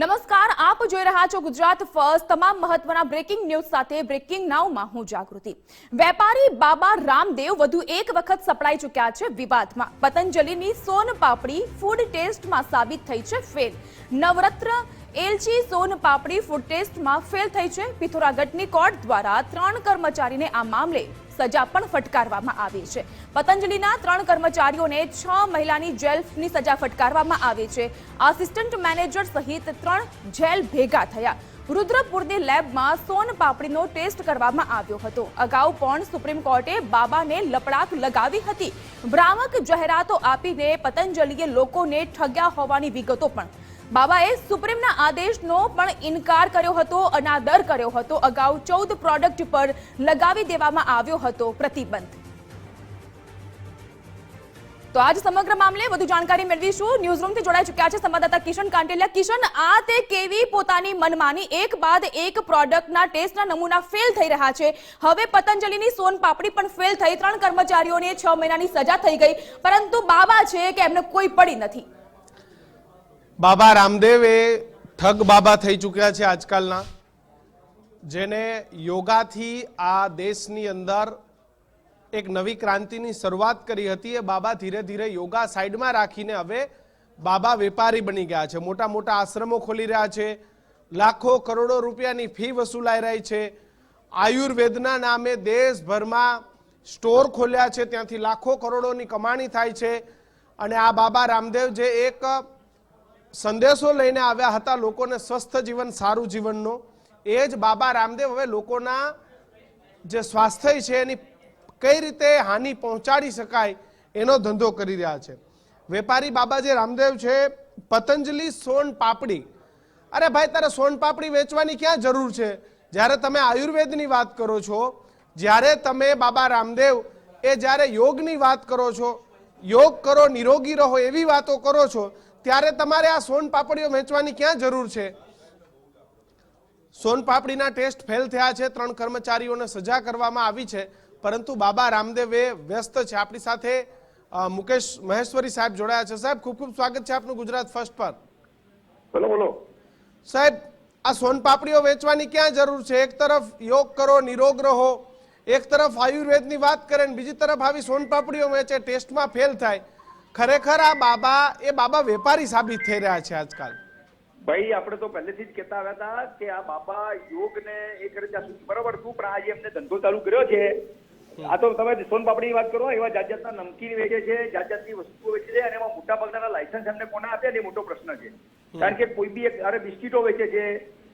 નમસ્કાર, આપ જોઈ રહ્યા છો ગુજરાત ફર્સ્ટ. તમામ મહત્વના બ્રેકિંગ ન્યૂઝ સાથે બ્રેકિંગ નાઉમાં હું જાગૃતિ. વેપારી બાબા રામદેવ વધુ એક વખત સપડાઈ ચૂક્યા છે વિવાદમાં. પતંજલિની સોન ફૂડ ટેસ્ટમાં સાબિત થઈ છે ફેલ નવરત્ન એલચી સોન પાપડી ફૂડ ટેસ્ટમાં ફેલ થઈ છે. પિથોરાગઢની કોર્ટ દ્વારા ત્રણ કર્મચારીને આ મામલે સજા પણ ફટકારવામાં આવી છે. પતંજલિના ત્રણ કર્મચારીઓને છ મહિલાની જેલની સજા ફટકારવામાં આવી છે. આસિસ્ટન્ટ મેનેજર સહિત ત્રણ જેલ ભેગા થયા. રુદ્રપુરની લેબમાં સોન પાપડીનો ટેસ્ટ કરવામાં આવ્યો હતો. અગાઉ પણ સુપ્રીમ કોર્ટે બાબાને લપડાક લગાવી હતી. ભ્રામક જાહેરાતો આપીને પતંજલિએ લોકોને ઠગ્યા હોવાની વિગતો પણ બાબાએ સુપ્રીમના આદેશનો પણ ઇનકાર કર્યો હતો, અનાદર કર્યો હતો. અગાઉ ચૌદ પ્રોડક્ટ પર લગાવી દેવામાં આવ્યો હતો પ્રતિબંધ. તો આજ સમગ્ર મામલે વધુ જાણકારી મેળવીશું. ન્યૂઝરૂમથી જોડાઈ ચૂક્યા છે સંવાદદાતા કિશન કાંટેલિયા. કિશન, આ તે કેવી પોતાની મનમાની? એક બાદ એક પ્રોડક્ટના ટેસ્ટના નમૂના ફેલ થઈ રહ્યા છે. હવે પતંજલિની સોન પાપડી પણ ફેલ થઈ. ત્રણ કર્મચારીઓને છ મહિનાની સજા થઈ ગઈ. પરંતુ બાબા છે કે એમને કોઈ પડી નથી. બાબા રામદેવ એ ઠગ બાબા થઈ ચૂક્યા છે આજકાલના. જેને યોગાથી આ દેશની અંદર એક નવી ક્રાંતિની શરૂઆત કરી હતી. એ બાબા ધીરે ધીરે યોગા સાઈડમાં રાખીને હવે બાબા વેપારી બની ગયા છે. મોટા મોટા આશ્રમો ખોલી રહ્યા છે. લાખો કરોડો રૂપિયાની ફી વસૂલાઈ રહી છે. આયુર્વેદના નામે દેશભરમાં સ્ટોર ખોલ્યા છે. ત્યાંથી લાખો કરોડોની કમાણી થાય છે. અને આ બાબા રામદેવ જે એક સંદેશો લઈને આવ્યા હતા લોકોને સ્વસ્થ જીવન, સારું જીવનનો. એ જ બાબા રામદેવ હવે લોકોના જે સ્વાસ્થ્ય છે એની કઈ રીતે હાનિ પહોંચાડી શકાય એનો ધંધો કરી રહ્યા છે. વેપારી બાબા જે રામદેવ છે, પતંજલિ સોન પાપડી. અરે ભાઈ, તારે સોન પાપડી વેચવાની ક્યાં જરૂર છે? જ્યારે તમે આયુર્વેદની વાત કરો છો, જ્યારે તમે બાબા રામદેવ, એ જ્યારે યોગની વાત કરો છો, યોગ કરો, નિરોગી રહો એવી વાતો કરો છો ત્યારે તમારે આ સોન પાપડીઓ વેચવાની ક્યાં જરૂર છે? સોન પાપડીના ટેસ્ટ ફેલ થયા છે ત્રણ કર્મચારીઓને સજા કરવામાં આવી છે. પરંતુ બાબા રામદેવ એ વ્યસ્ત છે. આપણી સાથે મુકેશ મહેશ્વરી સાહેબ જોડાયા છે. સાહેબ ખૂબ ખૂબ સ્વાગત છે આપનું ગુજરાત ફર્સ્ટ પર. બોલો બોલો. સાહેબ આ સોન પાપડીઓ વેચવાની ક્યાં જરૂર છે? એક તરફ યોગ કરો નિરોગ રહો. એક તરફ આયુર્વેદની વાત કરે ને બીજી તરફ આવી સોન પાપડીઓ વેચે ટેસ્ટમાં ફેલ થાય. ખરેખર આ બાબા એ બાબા વેપારી સાબિત થઈ રહ્યા છે આજકાલ. ભાઈ આપણે તો પહેલેથી જ કહેતા આવ્યા હતા કે આ બાબા યોગ ને એ કરે ત્યાં બરોબર હતું પણ આજે એમને ધંધો ચાલુ કર્યો છે આ તો તમે સોન પાપડીની વાત કરો એવા જાત જાતના નમકીન વેચે છે જાત જાતની વસ્તુઓ વેચે છે અને એમાં મોટા ભાગના લાયસન્સ એમને કોના આપ્યા ને એ મોટો પ્રશ્ન છે. કારણ કે કોઈ બી એક અરે બિસ્કીટો વેચે છે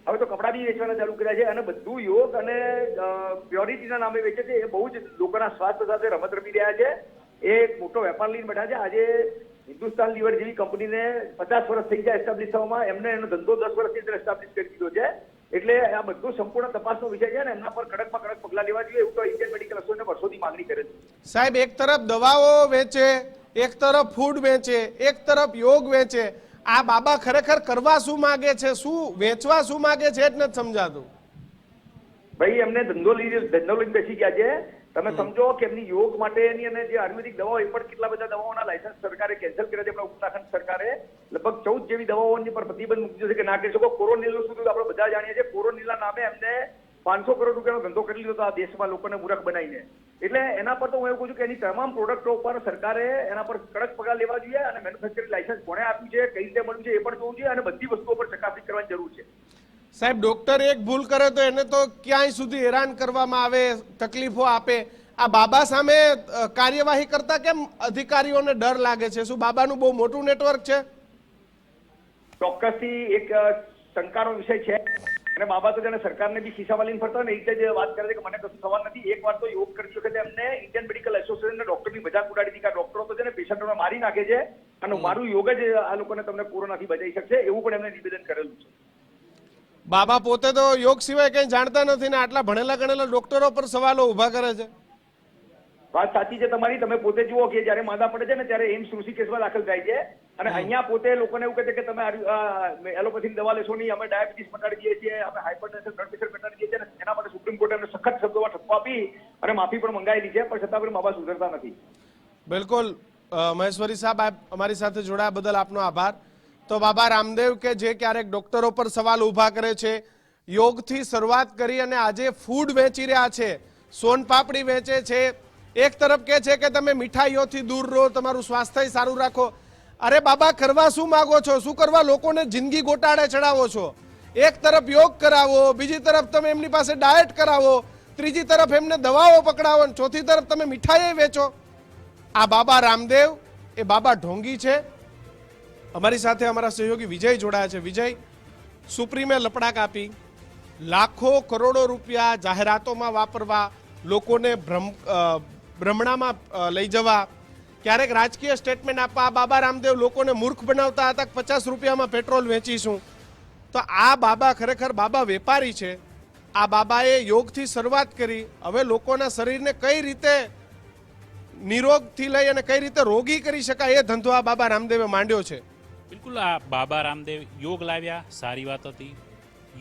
હવે તો કપડા બી વેચવાના ચાલુ કર્યા છે અને બધું યોગ અને પ્યોરિટીના નામે વેચે છે એ બહુ જ લોકોના સ્વાસ્થ્ય સાથે રમત રમી રહ્યા છે. એ એક મોટો વેપાર લઈને બેઠા છે. આજે હિન્દુસ્તાન લીવર જેવી કંપનીને પચાસ વર્ષ થઈ ગયા એસ્ટાબ્લિશ થવામાં. એમને એનો ધંધો દસ વર્ષની અંદર એસ્ટાબ્લિશ કરી દીધો છે. એટલે આ બધું સંપૂર્ણ તપાસનો વિષય છે ને એમના પર કડકમાં કડક પગલા લેવા જોઈએ. એવું તો ઇન્ડિયન મેડિકલ એસોસિએશને વર્ષોથી માંગણી કરે છે. સાહેબ એક તરફ દવાઓ વેચે એક તરફ ફૂડ વેચે એક તરફ યોગ વેચે. આ બાબા ખરેખર કરવા શું માગે છે? શું વેચવા શું માગે છે એ જ નથી સમજાતું. ભાઈ એમને ધંધો લઈ ધંધો લઈને બેસી ગયા છે. તમે સમજો કે એમની યોગ માટેની અને જે આયુર્વેદિક દવાઓ એ પણ કેટલા બધા દવાઓના લાયસન્સ સરકારે કેન્સલ કર્યા છે. આપણા ઉત્તરાખંડ સરકારે લગભગ ચૌદ જેવી દવાઓની પર પ્રતિબંધ મૂકી દીધો છે કે ના કરી શકો. કોરોનિલ સુધી આપણે બધા જાણીએ છીએ. કોરોનિલા નામે એમને પાંચસો કરોડ રૂપિયાનો ધંધો કરી લીધો હતો આ દેશમાં લોકોને મૂરખ બનાવીને. એટલે એના પર તો હું એવું કહું છું કે એની તમામ પ્રોડક્ટો ઉપર સરકારે એના પર કડક પગલાં લેવા જોઈએ અને મેન્યુફેક્ચરિંગ લાયસન્સ કોણે આપ્યું છે કઈ રીતે મળ્યું છે એ પણ જોવું જોઈએ અને બધી વસ્તુઓ પર ચકાસણી કરવાની જરૂર છે. સાહેબ ડોક્ટર એક ભૂલ કરે તો એને તો ક્યાંય સુધી હેરાન કરવામાં આવે તકલીફો આપે. આ બાબા સામે કાર્યવાહી કરતા કેમ અધિકારીઓને ડર લાગે છે? શું બાબાનું બહુ મોટું નેટવર્ક છે? ચોક્કસથી એક શંકાનો વિષય છે. અને બાબા તો જેને સરકારને બી ખિસ્સામાં લઈને ફરતા ને રીતે જ વાત કરે છે કે મને કશું સવાલ નથી. એક વાર તો યોગ કરતી વખતે એમને ઇન્ડિયન મેડિકલ એસોસિએશનના ડોક્ટરની મજાક ઉડાડી હતી કે ડોક્ટરો તો છે ને પેશન્ટોને મારી નાખે છે. અને મારું યોગ જ આ લોકોને તમને કોરોનાથી બચાવી શકશે એવું પણ એમને નિવેદન કરેલું છે. બાબા પોતે તો યોગ સિવાય કંઈ જાણતા નથી ને આટલા ભણેલા ગણેલા ડોક્ટરો પર સવાલો ઊભા કરે છે. વાત સાચી છે તમારી. તમે પોતે જુઓ કે જયારે માદા પડે છે ને ત્યારે એમ્સ ઋષિકેશમાં દાખલ થાય છે. અને અહીંયા પોતે લોકોને એવું કહે છે કે તમે એલોપેથીની દવા લેશો નહીં અમે ડાયાબિટીસ મટાડી દઈએ છીએ અમે હાઇપરટેન્શન બ્લડ પ્રેશર મટાડી દઈએ છીએ એના માટે સુપ્રીમ કોર્ટે અમને સખત શબ્દોમાં ઠપકો આપી અને માફી પણ મંગાવેલી છે પણ છતાં પણ બાબા સુધરતા નથી. બિલકુલ. મહેશ્વરી સાહેબ અમારી સાથે જોડાયા બદલ આપનો આભાર. તો બાબા રામદેવ કે જે ક્યારેક ડોક્ટરો પર સવાલ ઊભા કરે છે, યોગથી શરૂઆત કરી અને આજે ફૂડ વેચી રહ્યા છે, સોન પાપડી વેચે છે. એક તરફ કે છે કે તમે મીઠાઈઓથી દૂર રહો, તમારું સ્વાસ્થ્ય સારું રાખો. અરે બાબા, કરવા શું માગો છો? શું કરવા લોકોને જિંદગી ગોટાળે ચડાવો છો? એક તરફ યોગ કરાવો, બીજી તરફ તમે એમની પાસે ડાયટ કરાવો, ત્રીજી તરફ એમને દવાઓ પકડાવો ચોથી તરફ તમે મીઠાઈ વેચો. આ બાબા રામદેવ, એ બાબા ઢોંગી છે. અમારી સાથે અમારા સહયોગી વિજય જોડાયા છે. વિજય, સુપ્રીમે લપડાક આપી. લાખો કરોડો રૂપિયા જાહેરાતોમાં વાપરવા, લોકોને ભ્રમ ભ્રમણામાં લઈ જવા. ક્યારેક રાજકીય સ્ટેટમેન્ટ આપવા, બાબા રામદેવ લોકોને મૂર્ખ બનાવતા હતા, પચાસ રૂપિયામાં પેટ્રોલ વેચીશું. તો આ બાબા ખરેખર બાબા વેપારી છે. આ બાબાએ યોગથી શરૂઆત કરી. હવે લોકોના શરીરને કઈ રીતે નિરોગથી લઈ અને કઈ રીતે રોગી કરી શકાય એ ધંધો આ બાબા રામદેવે માંડ્યો છે. બિલકુલ આ બાબા રામદેવ યોગ લાવ્યા, સારી વાત હતી.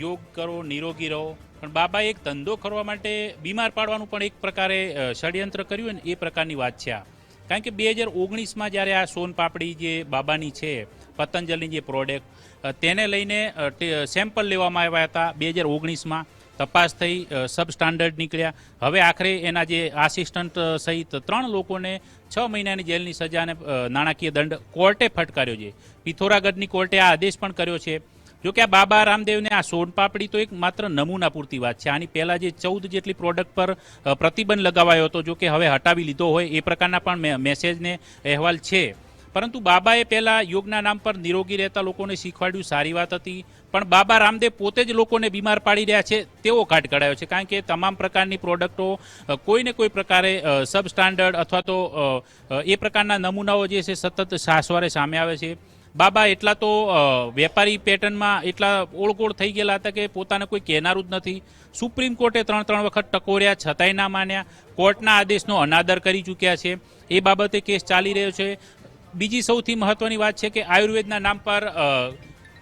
યોગ કરો, નિરોગી રહો. પણ બાબાએ એક ધંધો કરવા માટે બીમાર પાડવાનું પણ એક પ્રકારે ષડયંત્ર કર્યું ને એ પ્રકારની વાત છે આ. કારણ કે બે હજાર ઓગણીસમાં જ્યારે આ સોન પાપડી જે બાબાની છે, પતંજલિની જે પ્રોડક્ટ તેને લઈને સેમ્પલ લેવામાં આવ્યા હતા બે હજાર ઓગણીસમાં. તપાસ થઈ સબ સ્ટાન્ડર્ડ નીકળ્યા. હવે આખરે એના જે આસિસ્ટન્ટ સહિત ત્રણ લોકોને છ મહિનાની જેલની સજા અને નાણાકીય દંડ કોર્ટે ફટકાર્યો છે. પિથોરાગઢની કોર્ટે આ આદેશ પણ કર્યો છે. જો કે આ બાબા રામદેવને આ સોનપાપડી તો એક માત્ર નમૂના પૂરતી વાત છે. આની પહેલાં જે ચૌદ જેટલી પ્રોડક્ટ પર પ્રતિબંધ લગાવાયો હતો જો કે હવે હટાવી લીધો હોય એ પ્રકારના પણ મેસેજને અહેવાલ છે. પરંતુ બાબાએ પહેલાં યોગના નામ પર નિરોગી રહેતા લોકોને શીખવાડ્યું. સારી વાત હતી. પણ બાબા રામદેવ પોતે જ લોકોને બીમાર પાડી રહ્યા છે તેવો કાટ કઢાયો છે. કારણ કે તમામ પ્રકારની પ્રોડક્ટો કોઈને કોઈ પ્રકારે સબ સ્ટાન્ડર્ડ અથવા તો એ પ્રકારના નમૂનાઓ જે છે સતત સાસવારે સામે આવે છે. બાબા એટલા તો વેપારી પેટર્નમાં એટલા ઓળગોળ થઈ ગયેલા હતા કે પોતાને કોઈ કહેનારું જ નથી. સુપ્રીમ કોર્ટે ત્રણ ત્રણ વખત ટકોર્યા, છતાંય ના માન્યા. કોર્ટના આદેશનો અનાદર કરી ચૂક્યા છે. એ બાબતે કેસ ચાલી રહ્યો છે. બીજી સૌથી મહત્વની વાત છે કે આયુર્વેદના નામ પર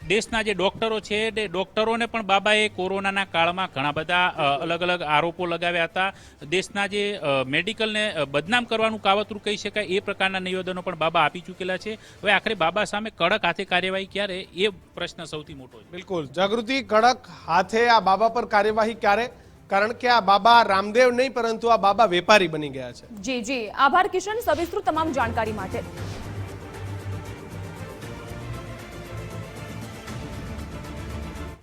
દેશના જે ડોક્ટરો છે તે ડોક્ટરોને પણ બાબાએ કોરોનાના કાળમાં ઘણા બધા અલગ અલગ આરોપો લગાવ્યા હતા. દેશના જે મેડિકલને બદનામ કરવાનું કાવતરું કહી શકાય એ પ્રકારના નિવેદનો પણ બાબા આપી ચૂકેલા છે. હવે આખરે બાબા સામે કડક હાથે કાર્યવાહી ક્યારે? એ પ્રશ્ન સૌથી મોટો છે. બિલકુલ. જાગૃતિ કડક હાથે આ બાબા પર કાર્યવાહી ક્યારે? કારણ કે આ બાબા રામદેવ નહીં પરંતુ આ બાબા વેપારી બની ગયા છે. જી જી. આભાર કિશન સવિસ્તૃત તમામ જાણકારી માટે.